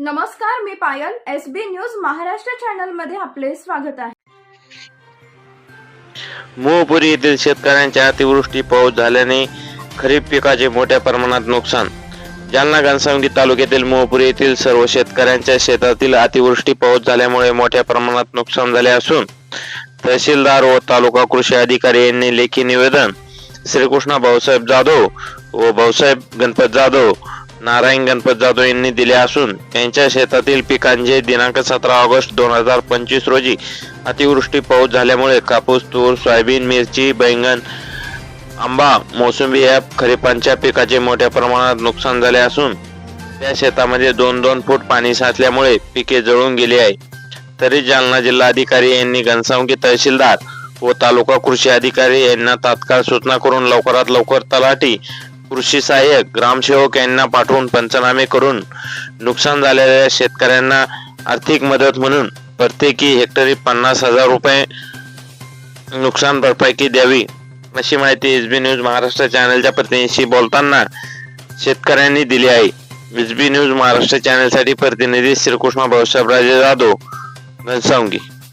नमस्कार मी Payal S B news Maharashtra चॅनलमध्ये आपले स्वागत आहे. मोहपुरी येथील शेतकऱ्यांच्या अतिवृष्टी पाऊस झाल्याने खरीप पिकाचे मोठ्या प्रमाणात नुकसान. जालना घनसावंगी तालुक्यातील मोहपुरी येथील सर्व शेतकऱ्यांच्या शेतातील अतिवृष्टी पाऊस झाल्यामुळे मोठ्या प्रमाणात नुकसान झाले असून तहसीलदार व तालुका कृषी अधिकारी यांनी लेखी निवेदन श्रीकृष्ण भाऊसाहेब जाधव व भाऊसाहेब गणपत जाधव नारायण गणपत जाधव यांनी दिले असून त्यांच्या शेतातील पिकांचे दिनांक सतरा ऑगस्ट दोन हजार पंचवीस रोजी अतिवृष्टी पाऊस झाल्यामुळे कापूस तूर सोयाबीन मिरची बैंगन आंबा मोसंबी या खरीपांच्या पिकाचे मोठ्या प्रमाणात नुकसान झाले असून त्या शेतामध्ये दोन दोन फूट पाणी साचल्यामुळे पिके जळून गेली आहे तरी जालना जिल्हाधिकारी यांनी घनसावंगी तहसीलदार व तालुका कृषी अधिकारी यांना तात्काळ सूचना करून लवकरात लवकर तलाठी कृषी सहाय्यक ग्रामसेवक यांना पाठवून पंचनामे करून नुकसान झालेल्या शेतकऱ्यांना आर्थिक मदत म्हणून प्रत्येकी हेक्टरी पन्नास हजार रुपये नुकसान भरपाई द्यावी अशी माहिती एस बी न्यूज महाराष्ट्र चॅनलच्या प्रतिनिधीशी बोलताना शेतकऱ्यांनी दिली आहे. एस बी न्यूज महाराष्ट्र चॅनलसाठी प्रतिनिधी Shrikrishna Bhausaheb Raje Jadhav Ghansawangi.